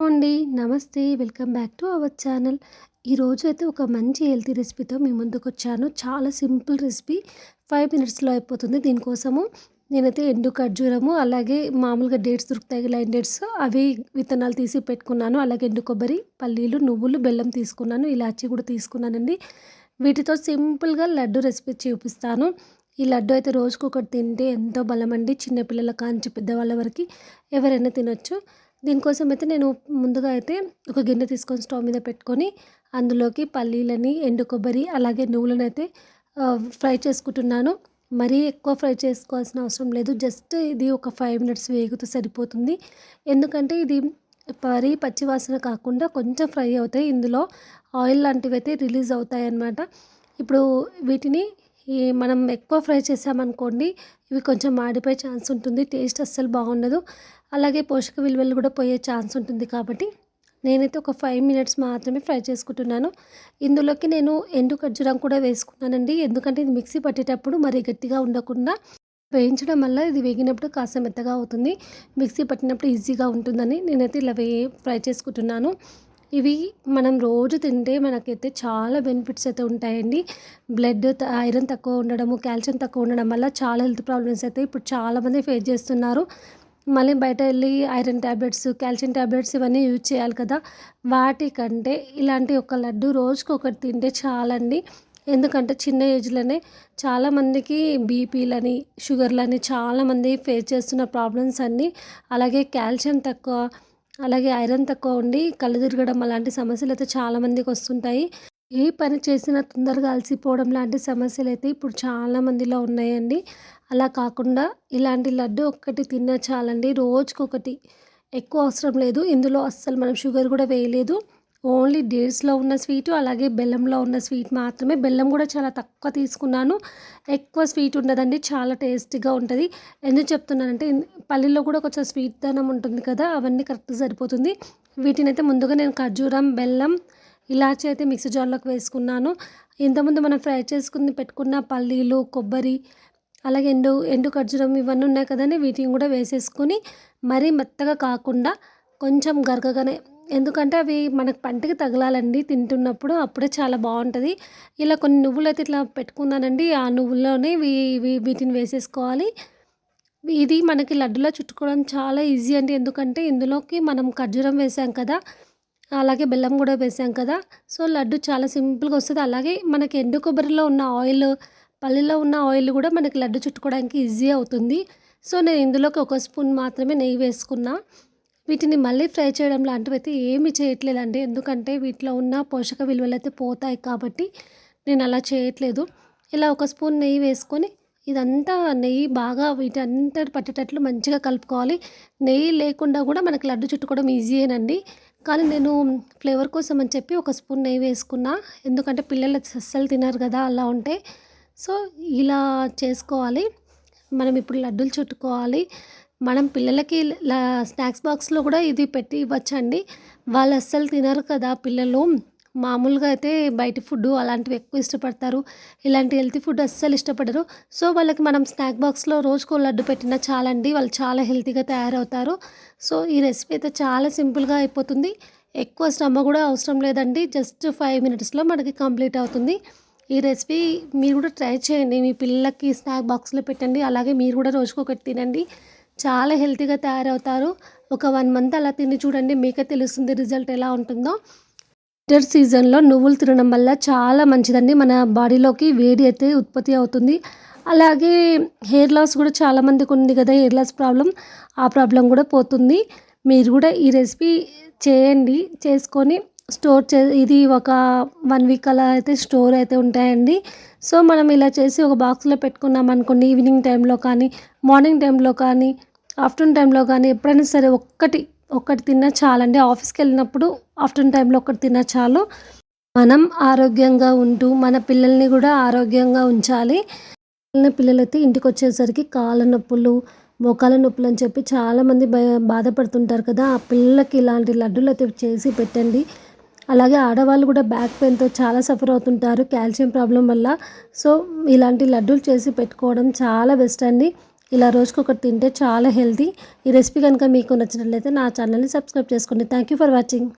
అండి. నమస్తే. Welcome back to our channel. ఈరోజు అయితే ఒక మంచి హెల్తీ రెసిపీతో మీ ముందుకొచ్చాను. చాలా సింపుల్ రెసిపీ. ఫైవ్ మినిట్స్‌లో అయిపోతుంది. దీనికోసము నేనైతే ఎండు ఖర్జూరము, అలాగే మామూలుగా డేట్స్ దొరుకుతాయి లైన్ డేట్స్ అవి విత్తనాలు తీసి పెట్టుకున్నాను. అలాగే ఎండు కొబ్బరి, పల్లీలు, నువ్వులు, బెల్లం తీసుకున్నాను. ఇలాచి కూడా తీసుకున్నానండి. వీటితో సింపుల్‌గా లడ్డు రెసిపీ చూపిస్తాను. ఈ లడ్డు అయితే రోజుకొకటి తింటే ఎంతో బలమండి. అండి చిన్నపిల్లల కాంచి పెద్దవాళ్ళ వరకి ఎవరైనా తినొచ్చు. దీనికోసం అయితే నేను ముందుగా అయితే ఒక గిన్నె తీసుకొని స్టవ్ మీద పెట్టుకొని అందులోకి పల్లీలని, ఎండు కొబ్బరి, అలాగే నువ్వులను అయితే ఫ్రై చేసుకుంటున్నాను. మరీ ఎక్కువ ఫ్రై చేసుకోవాల్సిన అవసరం లేదు. జస్ట్ ఇది ఒక ఫైవ్ మినిట్స్ వేగితే సరిపోతుంది. ఎందుకంటే ఇది మరీ పచ్చివాసన కాకుండా కొంచెం ఫ్రై అవుతాయి. ఇందులో ఆయిల్ లాంటివి అయితే రిలీజ్ అవుతాయన్నమాట. ఇప్పుడు వీటిని ఈ మనం ఎక్కువ ఫ్రై చేసామనుకోండి ఇవి కొంచెం మాడిపోయే ఛాన్స్ ఉంటుంది. టేస్ట్ అస్సలు బాగుండదు. అలాగే పోషక విలువలు కూడా పోయే ఛాన్స్ ఉంటుంది కాబట్టి నేనైతే ఒక ఫైవ్ మినిట్స్ మాత్రమే ఫ్రై చేసుకుంటున్నాను. ఇందులోకి నేను ఎండు ఖర్జూరం కూడా వేసుకున్నానండి. ఎందుకంటే ఇది మిక్సీ పట్టేటప్పుడు మరీ గట్టిగా ఉండకుండా వేయించడం వల్ల ఇది వేగినప్పుడు కాస్త మెత్తగా అవుతుంది. మిక్సీ పట్టినప్పుడు ఈజీగా ఉంటుందని నేనైతే ఇలా వే ఫ్రై చేసుకుంటున్నాను. ఇవి మనం రోజు తింటే మనకైతే చాలా బెనిఫిట్స్ అయితే ఉంటాయండి. బ్లడ్ ఐరన్ తక్కువ ఉండడము, కాల్షియం తక్కువ ఉండడం వల్ల చాలా హెల్త్ ప్రాబ్లమ్స్ అయితే ఇప్పుడు చాలామంది ఫేస్ చేస్తున్నారు. మళ్ళీ బయట వెళ్ళి ఐరన్ టాబ్లెట్స్, కాల్షియం టాబ్లెట్స్ ఇవన్నీ యూజ్ చేయాలి కదా! వాటికంటే ఇలాంటి ఒక లడ్డు రోజుకొకటి తింటే చాలండి. ఎందుకంటే చిన్న ఏజ్‌లోనే చాలామందికి బీపీలని, షుగర్‌లని చాలామంది ఫేస్ చేస్తున్న ప్రాబ్లమ్స్ అన్నీ అలాగే కాల్షియం తక్కువ, అలాగే ఐరన్ తక్కువ ఉండి కళ్ళు తిరగడం అలాంటి సమస్యలు అయితే చాలామందికి వస్తుంటాయి. ఏ పని చేసినా తొందరగా అలసిపోవడం లాంటి సమస్యలు అయితే ఇప్పుడు చాలా మందిలో ఉన్నాయండి. అలా కాకుండా ఇలాంటి లడ్డు ఒక్కటి తిన్నా చాలండి. రోజుకొకటి ఎక్కువ అవసరం లేదు. ఇందులో అస్సలు మనం షుగర్ కూడా వేయలేదు. ఓన్లీ డేట్స్‌లో ఉన్న స్వీటు, అలాగే బెల్లంలో ఉన్న స్వీట్ మాత్రమే. బెల్లం కూడా చాలా తక్కువ తీసుకున్నాను. ఎక్కువ స్వీట్ ఉండదండి. చాలా టేస్టీగా ఉంటుంది ఎందుకు చెప్తున్నానంటే పల్లీలో కూడా కొంచెం స్వీట్ దానం ఉంటుంది కదా! అవన్నీ కరెక్ట్‌గా సరిపోతుంది. వీటిని అయితే ముందుగా నేను ఖర్జూరం, బెల్లం, ఇలాచి అయితే మిక్సీ జార్‌లోకి వేసుకున్నాను. ఇంతకుముందు మనం ఫ్రై చేసుకుని పెట్టుకున్న పల్లీలు, కొబ్బరి, అలాగే ఎండు ఎండు ఖర్జూరం ఇవన్నీ ఉన్నాయి కదండి వీటిని కూడా వేసేసుకొని మరీ మెత్తగా కాకుండా కొంచెం గరగగానే ఎందుకంటే అవి మనకు పంటికి తగలాలండి తింటున్నప్పుడు. అప్పుడే చాలా బాగుంటుంది ఇలా కొన్ని నువ్వులైతే ఇట్లా పెట్టుకున్నానండి. ఆ నువ్వుల్లోనే వీటిని వేసేసుకోవాలి. ఇది మనకి లడ్డులో చుట్టుకోవడం చాలా ఈజీ అండి. ఎందుకంటే ఇందులోకి మనం ఖర్జూరం వేసాం కదా! అలాగే బెల్లం కూడా వేసాం కదా! సో, లడ్డు చాలా సింపుల్‌గా వస్తుంది అలాగే మనకి ఎండు కొబ్బరిలో ఉన్న ఆయిల్, పల్లెలో ఉన్న ఆయిల్ కూడా మనకి లడ్డు చుట్టుకోవడానికి ఈజీ అవుతుంది. సో, నేను ఇందులోకి ఒక స్పూన్ మాత్రమే నెయ్యి వేసుకున్నా. వీటిని మళ్ళీ ఫ్రై చేయడం లాంటివైతే ఏమీ చేయట్లేదండి. ఎందుకంటే వీటిలో ఉన్న పోషక విలువలు అయితే పోతాయి కాబట్టి నేను అలా చేయట్లేదు. ఇలా ఒక స్పూన్ నెయ్యి వేసుకొని ఇదంతా నెయ్యి బాగా వీటంతటి పట్టేటట్లు మంచిగా కలుపుకోవాలి. నెయ్యి లేకుండా కూడా మనకి లడ్డు చుట్టుకోవడం ఈజీయేనండి. కానీ నేను ఫ్లేవర్ కోసం అని చెప్పి ఒక స్పూన్ నెయ్యి వేసుకున్నా. ఎందుకంటే పిల్లలు అస్సలు తినరు కదా! అలా ఉంటే. సో, ఇలా చేసుకోవాలి. మనం ఇప్పుడు లడ్డూలు చుట్టుకోవాలి. మనం పిల్లలకి స్నాక్స్ బాక్స్‌లో కూడా ఇది పెట్టి ఇవ్వచ్చండి. వాళ్ళు అస్సలు తినరు కదా పిల్లలు. మామూలుగా అయితే బయట ఫుడ్డు అలాంటివి ఎక్కువ ఇష్టపడతారు. ఇలాంటి హెల్తీ ఫుడ్ అస్సలు ఇష్టపడరు. సో, వాళ్ళకి మనం స్నాక్ బాక్స్‌లో రోజుకో లడ్డు పెట్టినా చాలండి. వాళ్ళు చాలా హెల్తీగా తయారవుతారు. సో, ఈ రెసిపీ అయితే చాలా సింపుల్‌గా అయిపోతుంది. ఎక్కువ శ్రమ కూడా అవసరం లేదండి. జస్ట్ ఫైవ్ మినిట్స్‌లో మనకి కంప్లీట్ అవుతుంది. ఈ రెసిపీ మీరు కూడా ట్రై చేయండి. మీ పిల్లలకి స్నాక్ బాక్స్‌లో పెట్టండి. అలాగే మీరు కూడా రోజుకొకటి తినండి. చాలా హెల్తీగా తయారవుతారు. ఒక వన్ మంత్ అలా తిని చూడండి. మీకే తెలుస్తుంది రిజల్ట్ ఎలా ఉంటుందో. వింటర్ సీజన్‌లో నువ్వులు తినడం వల్ల చాలా మంచిదండి. మన బాడీలోకి వేడి అయితే ఉత్పత్తి అవుతుంది. అలాగే హెయిర్ లాస్ కూడా చాలా మందికి ఉంది కదా! హెయిర్ లాస్ ప్రాబ్లం ఆ ప్రాబ్లం కూడా పోతుంది. మీరు కూడా ఈ రెసిపీ చేయండి. చేసుకొని స్టోర్ చే ఇది ఒక వన్ వీక్ అలా అయితే స్టోర్ అయితే ఉంటాయండి. సో, మనం ఇలా చేసి ఒక బాక్స్‌లో పెట్టుకున్నాం అనుకోండి ఈవినింగ్ టైంలో కానీ, మార్నింగ్ టైంలో కానీ, ఆఫ్టర్‌నూన్ టైంలో కానీ ఎప్పుడైనా సరే ఒక్కటి, ఒక్కటి తిన్నా చాలండి. ఆఫీస్కి వెళ్ళినప్పుడు ఆఫ్టర్‌నూన్ టైంలో ఒక్కటి తిన్నా చాలు. మనం ఆరోగ్యంగా ఉంటూ మన పిల్లల్ని కూడా ఆరోగ్యంగా ఉంచాలి. చిన్న పిల్లలైతే ఇంటికొచ్చేసరికి కాళ్ళ నొప్పులు, మోకాల నొప్పులు అని చెప్పి చాలామంది భయ బాధపడుతుంటారు కదా! ఆ పిల్లలకి ఇలాంటి లడ్డూలైతే చేసి పెట్టండి. అలాగే ఆడవాళ్ళు కూడా బ్యాక్ పెయిన్‌తో చాలా సఫర్ అవుతుంటారు కాల్షియం ప్రాబ్లం వల్ల. సో, ఇలాంటి లడ్డూలు చేసి పెట్టుకోవడం చాలా బెస్ట్ అండి. ఇలా రోజుకొకటి తింటే చాలా హెల్తీ. ఈ రెసిపీ కనుక మీకు నచ్చినట్లయితే నా ఛానల్ని సబ్స్క్రైబ్ చేసుకోండి. Thank you for watching